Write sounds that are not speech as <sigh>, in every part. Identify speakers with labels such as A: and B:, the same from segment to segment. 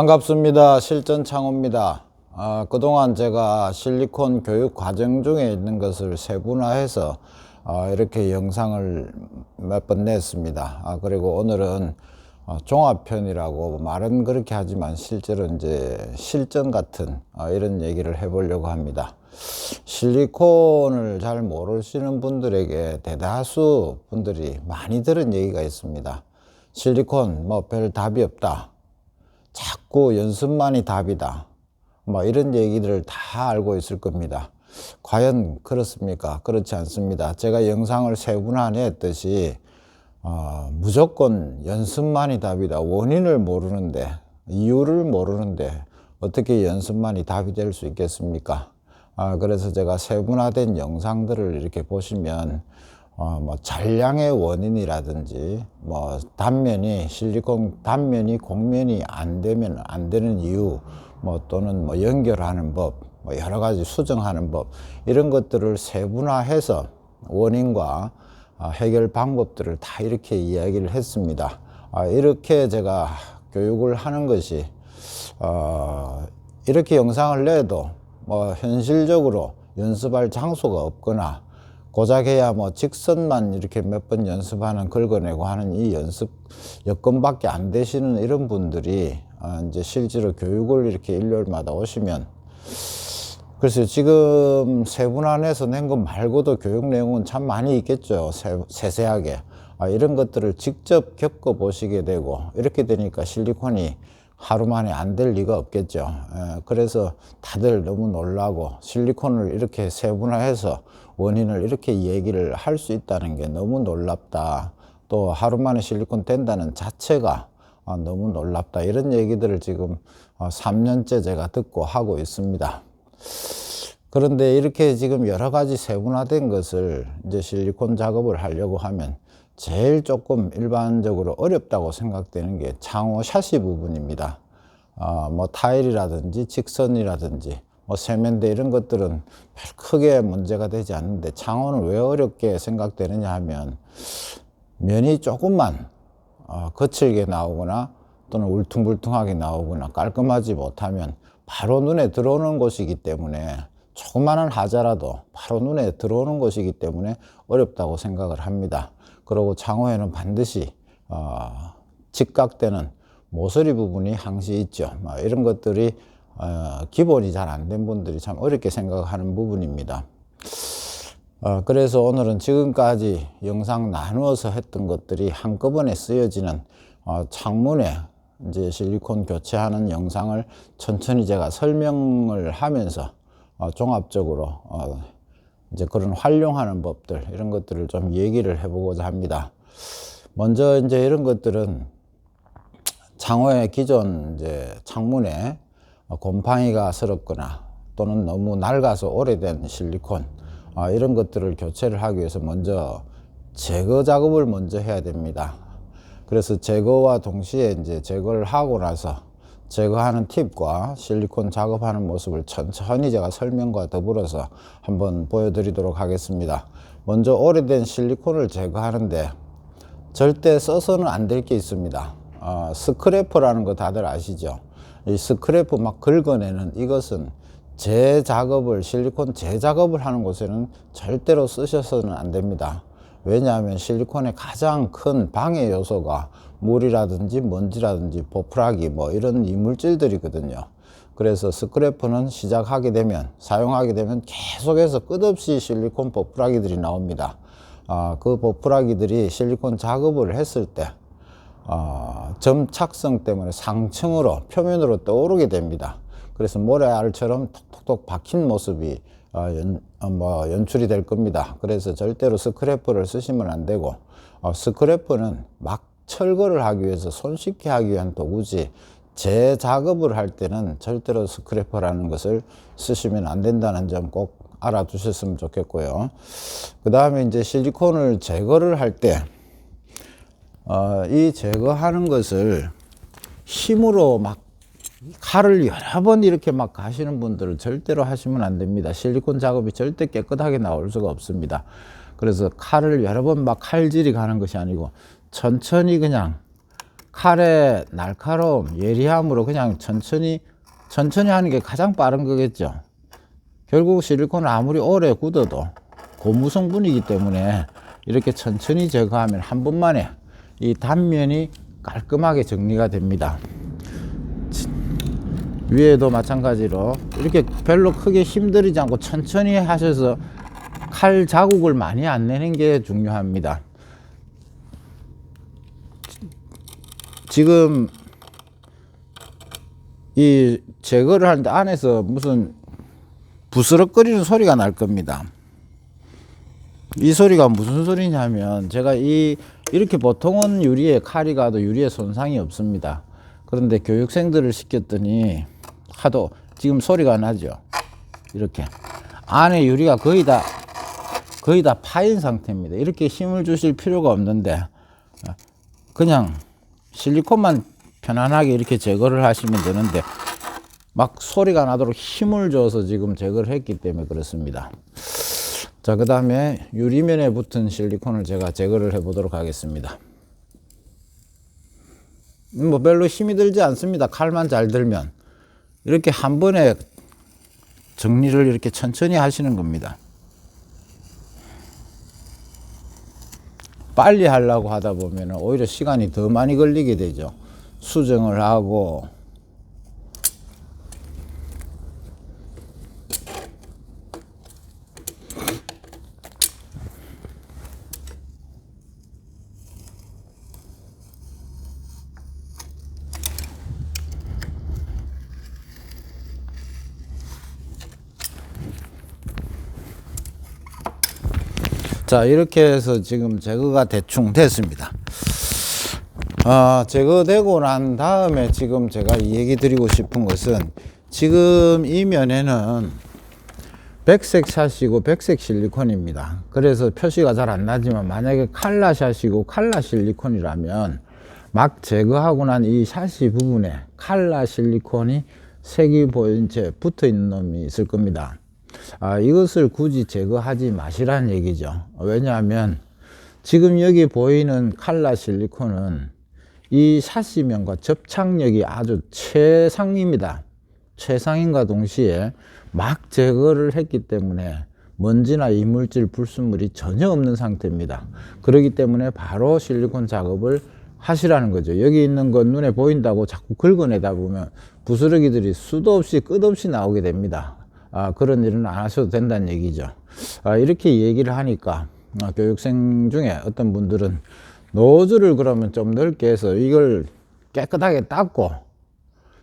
A: 반갑습니다. 실전 창호입니다. 아, 그동안 제가 실리콘 교육 과정 중에 있는 것을 세분화해서 아, 이렇게 영상을 몇 번 냈습니다. 아, 그리고 오늘은 어, 종합편이라고 말은 그렇게 하지만 실제로 이제 실전 같은 아, 이런 얘기를 해보려고 합니다. 실리콘을 잘 모르시는 분들에게 대다수 분들이 많이 들은 얘기가 있습니다. 실리콘 뭐 별 답이 없다. 자꾸 연습만이 답이다. 뭐 이런 얘기들을 다 알고 있을 겁니다. 과연 그렇습니까? 그렇지 않습니다. 제가 영상을 세분화했듯이 어, 무조건 연습만이 답이다. 원인을 모르는데 이유를 모르는데 어떻게 연습만이 답이 될 수 있겠습니까? 아, 그래서 제가 세분화된 영상들을 이렇게 보시면 어, 뭐 잔량의 원인이라든지 뭐 단면이 실리콘 단면이 곡면이 안 되면 안 되는 이유 뭐 또는 뭐 연결하는 법, 뭐 여러 가지 수정하는 법 이런 것들을 세분화해서 원인과 아, 해결 방법들을 다 이렇게 이야기를 했습니다. 아, 이렇게 제가 교육을 하는 것이 어, 이렇게 영상을 내도 뭐 현실적으로 연습할 장소가 없거나 고작해야 뭐 직선만 이렇게 몇 번 연습하는 긁어내고 하는 이 연습 여건밖에 안 되시는 이런 분들이 어, 이제 실제로 교육을 이렇게 일요일마다 오시면 글쎄요, 지금 세분화해서 낸 것 말고도 교육 내용은 참 많이 있겠죠. 세, 세세하게. 아, 이런 것들을 직접 겪어 보시게 되고, 이렇게 되니까 실리콘이 하루 만에 안 될 리가 없겠죠. 에, 그래서 다들 너무 놀라고, 실리콘을 이렇게 세분화해서 원인을 이렇게 얘기를 할 수 있다는 게 너무 놀랍다. 또 하루 만에 실리콘 된다는 자체가 아, 너무 놀랍다. 이런 얘기들을 지금 어, 3년째 제가 듣고 하고 있습니다. 그런데 이렇게 지금 여러 가지 세분화된 것을 이제 실리콘 작업을 하려고 하면 제일 조금 일반적으로 어렵다고 생각되는 게 창호 샤시 부분입니다. 어, 뭐 타일이라든지 직선이라든지 뭐 세면대 이런 것들은 별 크게 문제가 되지 않는데 창호는 왜 어렵게 생각되느냐 하면 면이 조금만 어, 거칠게 나오거나 또는 울퉁불퉁하게 나오거나 깔끔하지 못하면 바로 눈에 들어오는 곳이기 때문에 조그마한 하자라도 바로 눈에 들어오는 것이기 때문에 어렵다고 생각을 합니다. 그리고 창호에는 반드시 어, 직각되는 모서리 부분이 항시 있죠. 뭐 이런 것들이 어, 기본이 잘 안 된 분들이 참 어렵게 생각하는 부분입니다. 어, 그래서 오늘은 지금까지 영상 나누어서 했던 것들이 한꺼번에 쓰여지는 어, 창문에 이제 실리콘 교체하는 영상을 천천히 제가 설명을 하면서 어, 종합적으로 어, 이제 그런 활용하는 법들 이런 것들을 좀 얘기를 해보고자 합니다. 먼저 이제 이런 것들은 창호의 기존 이제 창문에 곰팡이가 슬었거나 또는 너무 낡아서 오래된 실리콘 아, 이런 것들을 교체를 하기 위해서 먼저 제거 작업을 먼저 해야 됩니다. 그래서 제거와 동시에 이제 제거를 하고 나서 제거하는 팁과 실리콘 작업하는 모습을 천천히 제가 설명과 더불어서 한번 보여드리도록 하겠습니다. 먼저 오래된 실리콘을 제거하는데 절대 써서는 안 될 게 있습니다. 어, 스크래퍼라는 거 다들 아시죠? 이 스크래퍼 막 긁어내는 이것은 재작업을 실리콘 재작업을 하는 곳에는 절대로 쓰셔서는 안 됩니다. 왜냐하면 실리콘의 가장 큰 방해 요소가 물이라든지 먼지라든지 보풀하기 뭐 이런 이물질들이거든요. 그래서 스크래퍼는 시작하게 되면 사용하게 되면 계속해서 끝없이 실리콘 보풀하기들이 나옵니다. 아, 그 보풀하기들이 실리콘 작업을 했을 때 어, 점착성 때문에 상층으로 표면으로 떠오르게 됩니다. 그래서 모래알처럼 톡톡톡 박힌 모습이 어, 연, 어, 뭐 연출이 될 겁니다. 그래서 절대로 스크래퍼를 쓰시면 안 되고 어, 스크래퍼는 막 철거를 하기 위해서 손쉽게 하기 위한 도구지 재작업을 할 때는 절대로 스크래퍼라는 것을 쓰시면 안 된다는 점 꼭 알아두셨으면 좋겠고요. 그 다음에 이제 실리콘을 제거를 할 때, 어, 이 제거하는 것을 힘으로 막 칼을 여러 번 이렇게 막 가시는 분들은 절대로 하시면 안 됩니다. 실리콘 작업이 절대 깨끗하게 나올 수가 없습니다. 그래서 칼을 여러 번 막 칼질이 가는 것이 아니고 천천히 그냥 칼의 날카로움, 예리함으로 그냥 천천히 천천히 하는 게 가장 빠른 거겠죠. 결국 실리콘을 아무리 오래 굳어도 고무 성분이기 때문에 이렇게 천천히 제거하면 한 번만에 이 단면이 깔끔하게 정리가 됩니다. 위에도 마찬가지로 이렇게 별로 크게 힘들이지 않고 천천히 하셔서 칼 자국을 많이 안 내는 게 중요합니다. 지금 이 제거를 하는데 안에서 무슨 부스럭거리는 소리가 날 겁니다. 이 소리가 무슨 소리냐면 제가 이 이렇게 보통은 유리에 칼이 가도 유리에 손상이 없습니다. 그런데 교육생들을 시켰더니 하도 지금 소리가 나죠. 이렇게 안에 유리가 거의 다 거의 다 파인 상태입니다. 이렇게 힘을 주실 필요가 없는데 그냥 실리콘만 편안하게 이렇게 제거를 하시면 되는데 막 소리가 나도록 힘을 줘서 지금 제거를 했기 때문에 그렇습니다. 자, 그 다음에 유리면에 붙은 실리콘을 제가 제거를 해 보도록 하겠습니다. 뭐 별로 힘이 들지 않습니다. 칼만 잘 들면. 이렇게 한 번에 정리를 이렇게 천천히 하시는 겁니다. 빨리 하려고 하다 보면 오히려 시간이 더 많이 걸리게 되죠. 수정을 하고 자 이렇게 해서 지금 제거가 대충 됐습니다. 아, 제거되고 난 다음에 지금 제가 이 얘기 드리고 싶은 것은 지금 이 면에는 백색 샷이고 백색 실리콘입니다. 그래서 표시가 잘 안 나지만 만약에 칼라 샷이고 칼라 실리콘이라면 막 제거하고 난 이 샷이 부분에 칼라 실리콘이 색이 보인 채 붙어 있는 놈이 있을 겁니다. 아, 이것을 굳이 제거하지 마시라는 얘기죠. 왜냐하면 지금 여기 보이는 칼라 실리콘은 이 샷시면과 접착력이 아주 최상입니다. 최상인과 동시에 막 제거를 했기 때문에 먼지나 이물질, 불순물이 전혀 없는 상태입니다. 그렇기 때문에 바로 실리콘 작업을 하시라는 거죠. 여기 있는 건 눈에 보인다고 자꾸 긁어내다 보면 부스러기들이 수도 없이 끝없이 나오게 됩니다. 아, 그런 일은 안 하셔도 된다는 얘기죠. 아, 이렇게 얘기를 하니까 아, 교육생 중에 어떤 분들은 노즐을 그러면 좀 넓게 해서 이걸 깨끗하게 닦고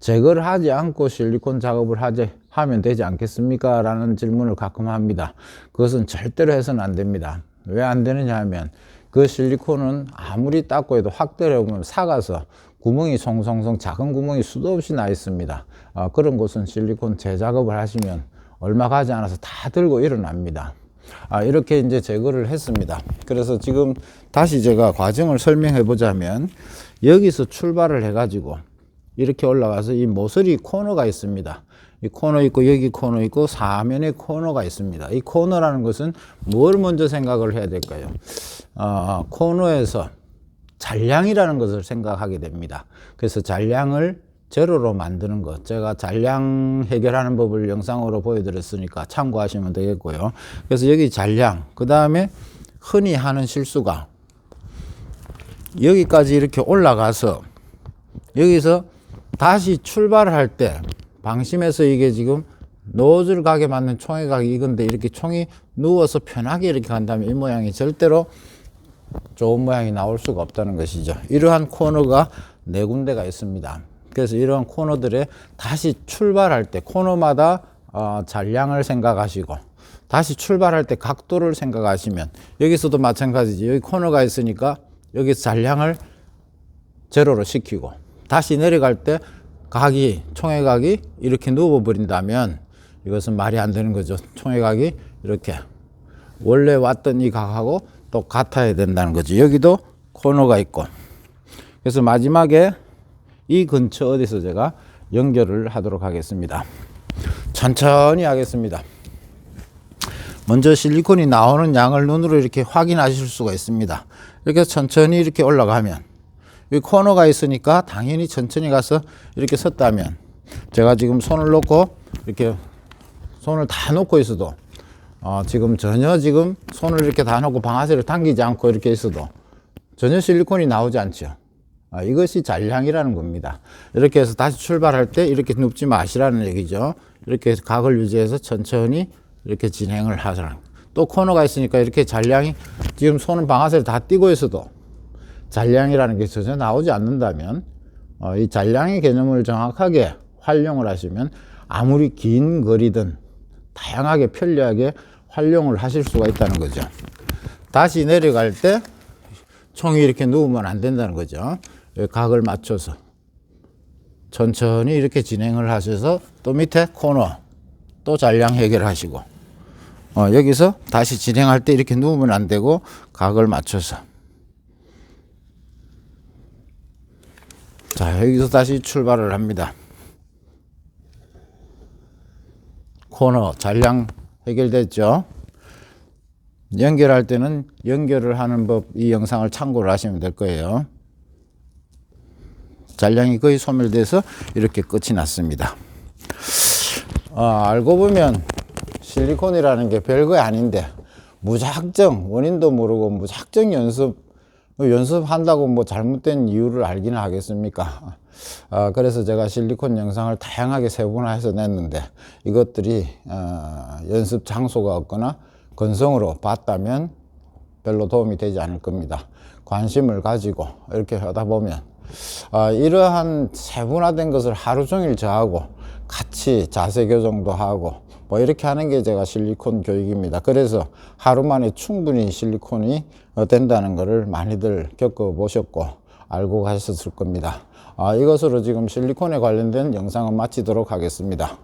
A: 제거를 하지 않고 실리콘 작업을 하지, 하면 되지 않겠습니까? 라는 질문을 가끔 합니다. 그것은 절대로 해서는 안 됩니다. 왜 안 되느냐 하면 그 실리콘은 아무리 닦고 해도 확대를 해보면 사가서 구멍이 송송송 작은 구멍이 수도 없이 나 있습니다. 아, 그런 곳은 실리콘 재작업을 하시면 얼마 가지 않아서 다 들고 일어납니다. 아, 이렇게 이제 제거를 했습니다. 그래서 지금 다시 제가 과정을 설명해 보자면 여기서 출발을 해가지고 이렇게 올라가서 이 모서리 코너가 있습니다. 이 코너 있고 여기 코너 있고 사면에 코너가 있습니다. 이 코너라는 것은 뭘 먼저 생각을 해야 될까요? 어, 코너에서 잔량이라는 것을 생각하게 됩니다. 그래서 잔량을 제로로 만드는 것. 제가 잔량 해결하는 법을 영상으로 보여드렸으니까 참고하시면 되겠고요. 그래서 여기 잔량, 그 다음에 흔히 하는 실수가 여기까지 이렇게 올라가서 여기서 다시 출발을 할때 방심해서 이게 지금 노즐 가게 맞는 총의 각이 이건데 이렇게 총이 누워서 편하게 이렇게 간다면 이 모양이 절대로 좋은 모양이 나올 수가 없다는 것이죠. 이러한 코너가 네 군데가 있습니다. 그래서 이런 코너들에 다시 출발할 때 코너마다 어, 잔량을 생각하시고 다시 출발할 때 각도를 생각하시면 여기서도 마찬가지지 여기 코너가 있으니까 여기서 잔량을 제로로 시키고 다시 내려갈 때 각이 총의 각이 이렇게 누워 버린다면 이것은 말이 안 되는 거죠 총의 각이 이렇게 원래 왔던 이 각하고 또 같아야 된다는 거죠 여기도 코너가 있고 그래서 마지막에 이 근처 어디서 제가 연결을 하도록 하겠습니다. 천천히 하겠습니다. 먼저 실리콘이 나오는 양을 눈으로 이렇게 확인하실 수가 있습니다. 이렇게 천천히 이렇게 올라가면 이 코너가 있으니까 당연히 천천히 가서 이렇게 섰다면 제가 지금 손을 놓고 이렇게 손을 다 놓고 있어도 어, 지금 전혀 지금 손을 이렇게 다 놓고 방아쇠를 당기지 않고 이렇게 있어도 전혀 실리콘이 나오지 않죠. 아, 이것이 잔량이라는 겁니다. 이렇게 해서 다시 출발할 때 이렇게 눕지 마시라는 얘기죠. 이렇게 해서 각을 유지해서 천천히 이렇게 진행을 하자는. 또 코너가 있으니까 이렇게 잔량이 지금 손은 방아쇠를 다 띄고 있어도 잔량이라는 게 전혀 나오지 않는다면 어, 이 잔량의 개념을 정확하게 활용을 하시면 아무리 긴 거리든 다양하게 편리하게 활용을 하실 수가 있다는 거죠. 다시 내려갈 때 총이 이렇게 누우면 안 된다는 거죠. 여기 각을 맞춰서 천천히 이렇게 진행을 하셔서 또 밑에 코너 또 잔량 해결하시고 어, 여기서 다시 진행할 때 이렇게 누우면 안 되고 각을 맞춰서 자 여기서 다시 출발을 합니다. 코너 잔량 해결됐죠. 연결할 때는 연결을 하는 법 이 영상을 참고를 하시면 될 거예요. 잔량이 거의 소멸돼서 이렇게 끝이 났습니다. 아, 알고 보면 실리콘이라는 게 별거 아닌데 무작정 원인도 모르고 무작정 연습 뭐 연습한다고 뭐 잘못된 이유를 알기는 하겠습니까? <laughs> 아, 그래서 제가 실리콘 영상을 다양하게 세분화해서 냈는데 이것들이 어, 연습 장소가 없거나 건성으로 봤다면 별로 도움이 되지 않을 겁니다. 관심을 가지고 이렇게 하다 보면 아, 이러한 세분화된 것을 하루 종일 저하고 같이 자세 교정도 하고 뭐 이렇게 하는 게 제가 실리콘 교육입니다. 그래서 하루 만에 충분히 실리콘이 어, 된다는 것을 많이들 겪어보셨고 알고 가셨을 겁니다. 아, 이것으로 지금 실리콘에 관련된 영상은 마치도록 하겠습니다.